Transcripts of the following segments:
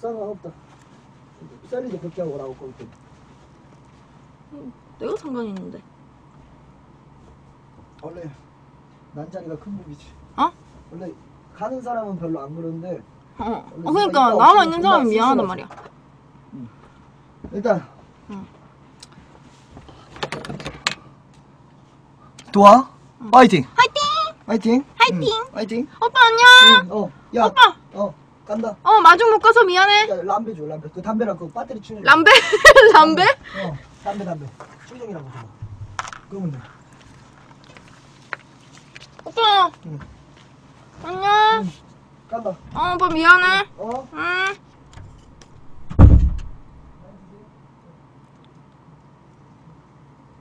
상관없다. 셀리도 그렇게 하고 오라고 거기. 내가 상관이 있는데. 원래 난자리가 큰 무기지. 어? 원래 가는 사람은 별로 안 그러는데 어. 어 그러니까 남아 있는 사람이 존나 미안하단. 말이야. 일단 응. 도와 파이팅 화이팅! 파이팅 화이팅! 응, 파이팅 오빠 안녕. 응, 어, 야, 오빠. 어, 간다. 어 마중 못 가서 미안해. 야, 람베 줘, 람베. 그 담배랑 그 배터리 충전. 람베? 람베? 어, 담배, 담배. 충전이라고 줘. 그러면 돼. 오빠. 응. 안녕. 응. 간다. 어 오빠 미안해. 어? 응.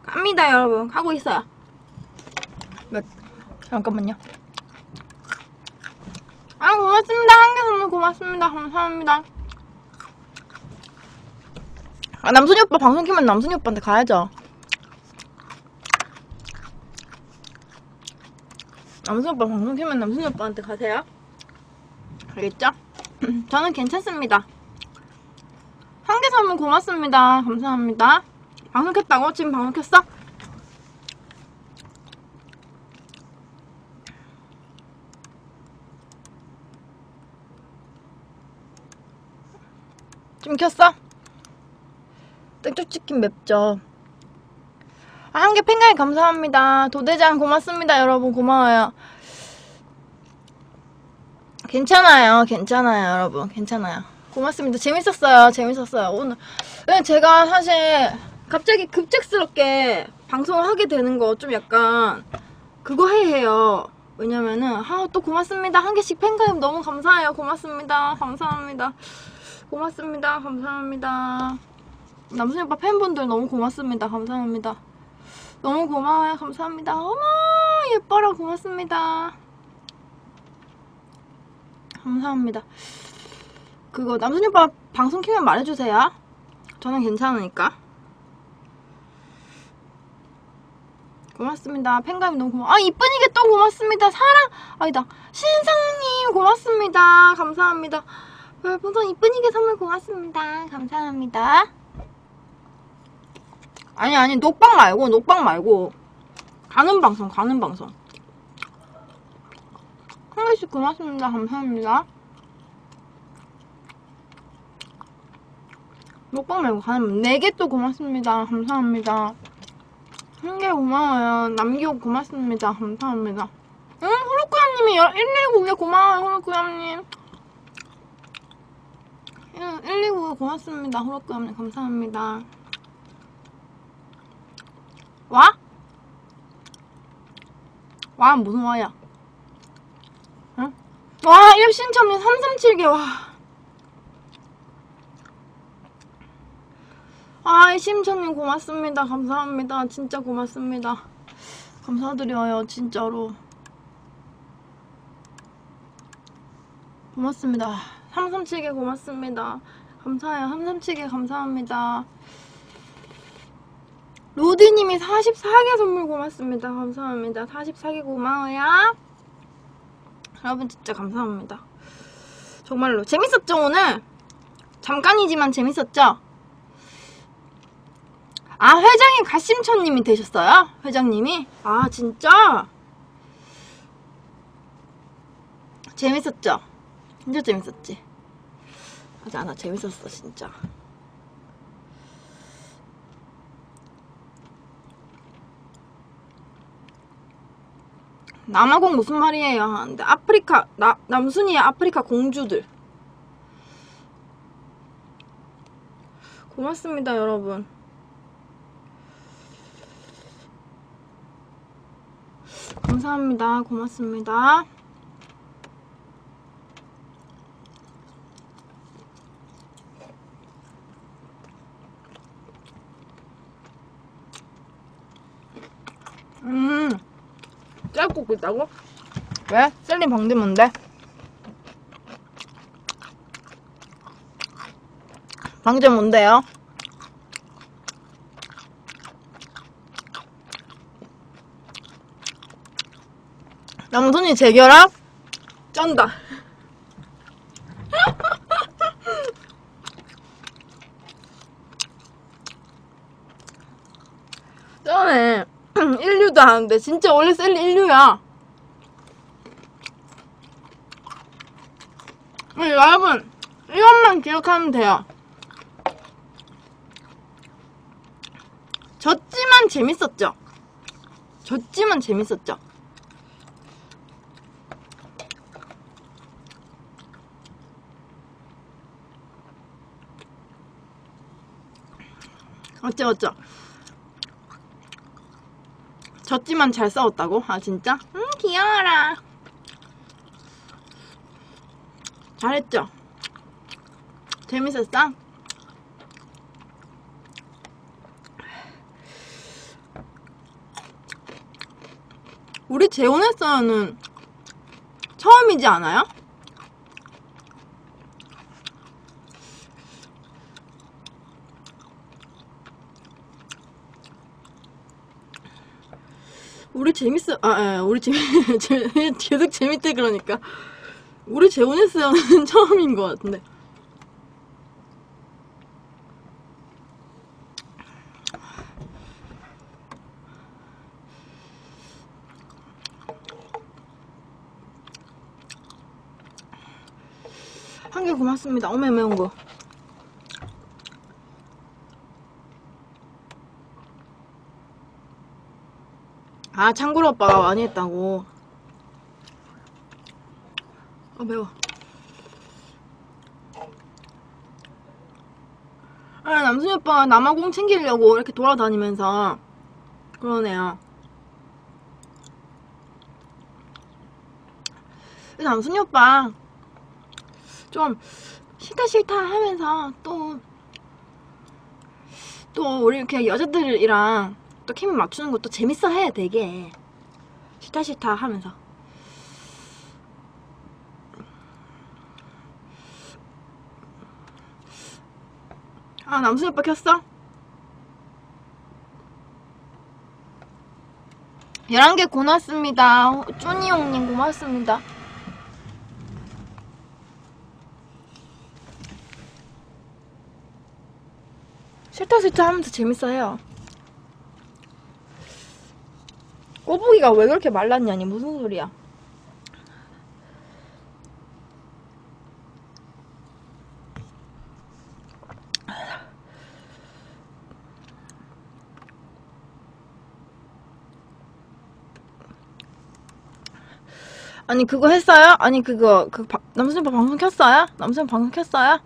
갑니다 여러분 가고 있어요 몇 잠깐만요 아 고맙습니다 한개 선물 고맙습니다 감사합니다 아 남순이 오빠 방송 키면 남순이 오빠한테 가야죠 남순이 오빠 방송 키면 남순이 오빠한테 가세요 알겠죠? 저는 괜찮습니다. 한 개 선물 고맙습니다. 감사합니다. 방송 켰다고? 지금 방송 켰어? 지금 켰어? 땡쪽치킨 맵죠? 아, 한개 팬가이 감사합니다. 도대장 고맙습니다. 여러분 고마워요. 괜찮아요. 괜찮아요, 여러분. 괜찮아요. 고맙습니다. 재밌었어요. 재밌었어요. 오늘. 네, 제가 사실 갑자기 급작스럽게 방송을 하게 되는 거 좀 약간 그거 해해요. 왜냐면은, 아, 또 고맙습니다. 한 개씩 팬가입 너무 감사해요. 고맙습니다. 감사합니다. 고맙습니다. 감사합니다. 남순이 오빠 팬분들 너무 고맙습니다. 감사합니다. 너무 고마워요. 감사합니다. 어머, 예뻐라. 고맙습니다. 감사합니다. 그거 남순이 오빠 방송 키면 말해주세요. 저는 괜찮으니까. 고맙습니다. 팬감이 너무 고마. 아 이쁜이게 또 고맙습니다. 사랑 아니다 신상님 고맙습니다. 감사합니다. 별풍선 이쁜이게 선물 고맙습니다. 감사합니다. 아니 아니 녹방 말고 녹방 말고 가는 방송 가는 방송. 한 개씩 고맙습니다. 감사합니다. 먹방 말고 가는 네개 또 고맙습니다. 감사합니다. 한 개 고마워요. 남기고 고맙습니다. 감사합니다. 응, 호로꾸야님이 119개 고마워요, 호로꾸야님. 119개 고맙습니다. 호로꾸야님 감사합니다. 와? 와, 무슨 와야? 응? 와, 1신청님 337개, 와. 아, 심천님 고맙습니다. 감사합니다. 진짜 고맙습니다. 감사드려요, 진짜로. 고맙습니다. 337개 고맙습니다. 감사해요. 337개 감사합니다. 로디님이 44개 선물 고맙습니다. 감사합니다. 44개 고마워요. 여러분 진짜 감사합니다. 정말로 재밌었죠 오늘? 잠깐이지만 재밌었죠? 아 회장이 가심천님이 되셨어요? 회장님이? 아 진짜? 재밌었죠? 진짜 재밌었지? 맞아? 나 재밌었어 진짜. 남아공 무슨 말이에요 하는데 아프리카 나, 남순이의 아프리카 공주들. 고맙습니다 여러분. 감사합니다. 고맙습니다 음 짤국 있다고? 왜? 셀린 방지 뭔데? 방제 뭔데요? 남순이 재결합? 쩐다. 아무것도 안 하는데 진짜 원래 셀리 인류야. 네, 여러분 이것만 기억하면 돼요. 졌지만 재밌었죠? 졌지만 재밌었죠? 어쩌 어쩌 졌지만 잘 싸웠다고? 아 진짜? 음 귀여워라 잘했죠? 재밌었어? 우리 재혼했어요는 처음이지 않아요? 재밌어 아, 아 우리 재미 재- 계속 재밌대 그러니까. 우리 재혼했어요는 처음인 것 같은데. 한 개 고맙습니다. 어메 매운 거 아 창구로 오빠가 많이 했다고. 아 매워. 아 남순이 오빠가 남아공 챙기려고 이렇게 돌아다니면서 그러네요. 남순이 오빠 좀 싫다 싫다 하면서 또 또 우리 이렇게 여자들이랑 또 케미 맞추는 것도 재밌어 해 되게. 싫다 싫다 하면서. 아 남순이 오빠 켰어? 11개 고맙습니다. 쪼니 형님 고맙습니다. 싫다 싫다 하면서 재밌어 해요 꼬부기가 왜 그렇게 말랐냐니 무슨 소리야 아니 그거 했어요? 아니 그거 그 바- 남순이 방송 켰어요? 남순이 방송 켰어요?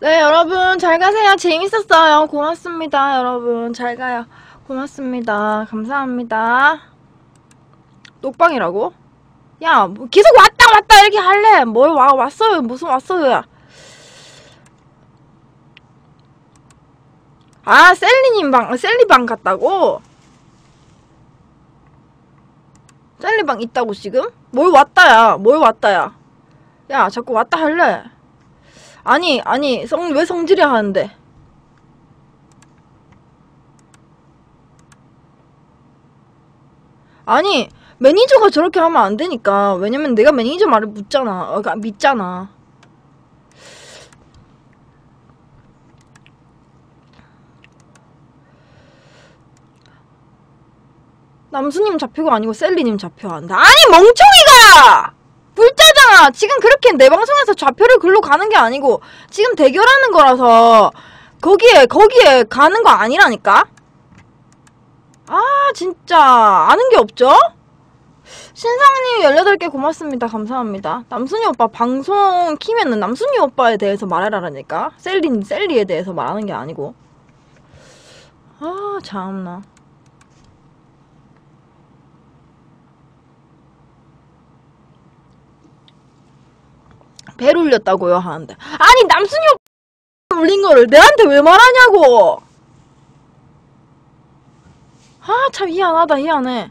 네 여러분 잘 가세요. 재밌었어요. 고맙습니다 여러분. 잘 가요. 고맙습니다. 감사합니다. 녹방이라고? 야 뭐 계속 왔다 왔다 이렇게 할래. 뭘 와, 왔어요? 무슨 왔어요? 아 셀리님 방 셀리방 갔다고? 셀리방 있다고 지금? 뭘 왔다야? 뭘 왔다야? 야 자꾸 왔다 할래 아니 아니 성 왜 성질이 하는데? 아니 매니저가 저렇게 하면 안 되니까. 왜냐면 내가 매니저 말을 묻잖아. 어, 그러니까 믿잖아. 남수님 좌표가 아니고 셀리님 좌표한다. 아니 멍청이가 지금 그렇게 내 방송에서 좌표를 글로 가는 게 아니고 지금 대결하는 거라서 거기에 거기에 가는 거 아니라니까? 아 진짜. 아는 게 없죠? 신상님 18개 고맙습니다. 감사합니다. 남순이 오빠 방송 키면은 남순이 오빠에 대해서 말하라니까? 셀리 셀리에 대해서 말하는 게 아니고. 아 참나 배 울렸다고요 하는데. 아니 남순이 오빠 울린 거를 내한테 왜 말하냐고! 아 참 희한하다 희한해.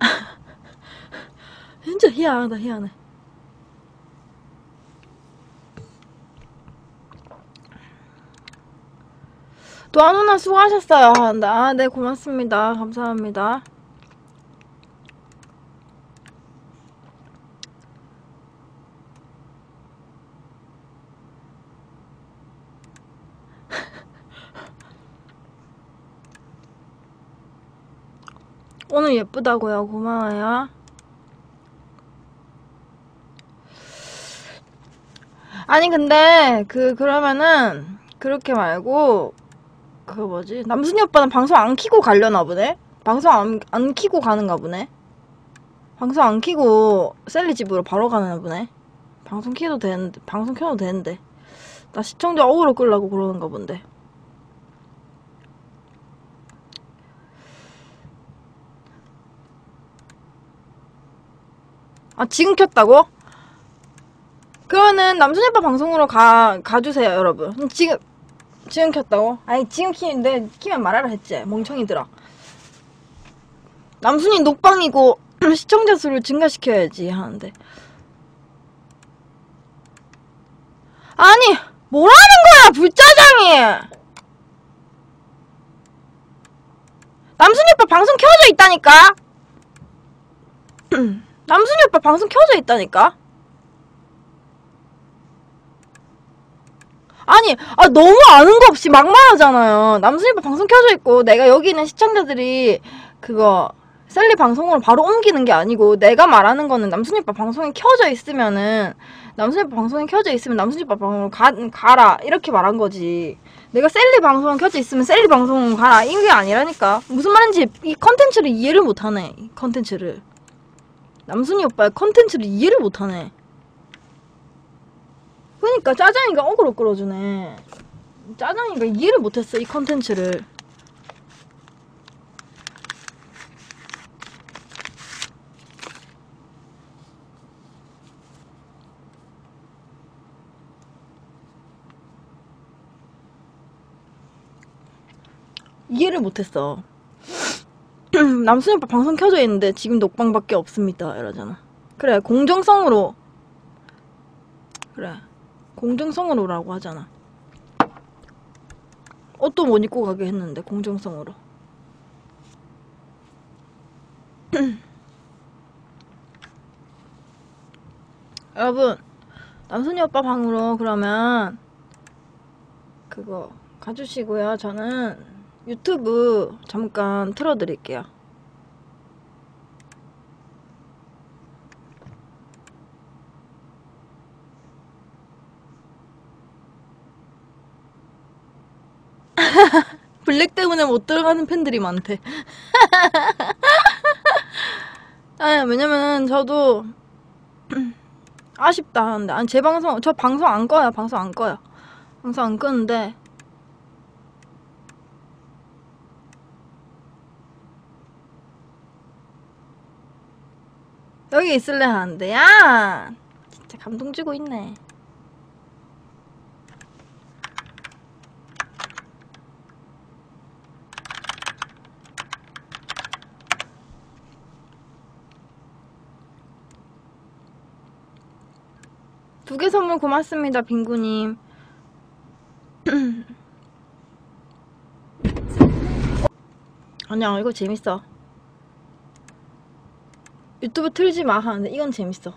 진짜 희한하다 희한해 도아 누나 수고하셨어요. 하는데 아네 고맙습니다. 감사합니다. 오늘 예쁘다고요. 고마워요. 아니 근데 그 그러면은 그렇게 말고 그 뭐지? 남순이 오빠는 방송 안 키고 가려나 보네? 방송 안, 안 키고 가는가 보네? 방송 안 키고 셀리 집으로 바로 가나 보네? 방송 켜도 되는데 방송 켜도 되는데. 나 시청자 어그로 끌라고 그러는가 본데. 아 지금 켰다고? 그러면은 남순이 오빠 방송으로 가 가주세요 여러분. 지금 지금 켰다고? 아니 지금 키는데 키면 말하라 했지. 멍청이들아. 남순이 녹방이고 시청자 수를 증가시켜야지 하는데. 아니 뭐라는 거야 불짜장이! 남순이 오빠 방송 켜져 있다니까? 남순이 오빠 방송 켜져 있다니까 아니, 아, 너무 아는 거 없이 막 말하잖아요. 남순이 오빠 방송 켜져 있고, 내가 여기 있는 시청자들이 그거, 셀리 방송으로 바로 옮기는 게 아니고, 내가 말하는 거는 남순이 오빠 방송이 켜져 있으면은, 남순이 오빠 방송이 켜져 있으면 남순이 오빠 방송으로 가, 가라. 이렇게 말한 거지. 내가 셀리 방송 켜져 있으면 셀리 방송 가라. 이게 아니라니까. 무슨 말인지 이 컨텐츠를 이해를 못 하네. 이 컨텐츠를. 남순이 오빠의 컨텐츠를 이해를 못 하네. 그러니까 짜장이가 어그로 끌어주네. 짜장이가 이해를 못했어 이 컨텐츠를. 이해를 못했어. 남순이 오빠 방송 켜져 있는데 지금 녹방밖에 없습니다 이러잖아. 그래 공정성으로 그래 공정성으로라고 하잖아. 옷도 못 입고 가게 했는데 공정성으로. 여러분 남순이 오빠 방으로 그러면 그거 가주시고요. 저는 유튜브 잠깐 틀어드릴게요 블랙 때문에 못 들어가는 팬들이 많대. 아, 왜냐면 저도 아쉽다 하는데 아니 제 방송 저 방송 안 꺼요. 방송 안 꺼요. 방송 안 끄는데 여기 있을래 하는데 야 진짜 감동 주고 있네. 두 개 선물 고맙습니다, 빙구님. 아니야, 이거 재밌어. 유튜브 틀지 마 하는데 이건 재밌어.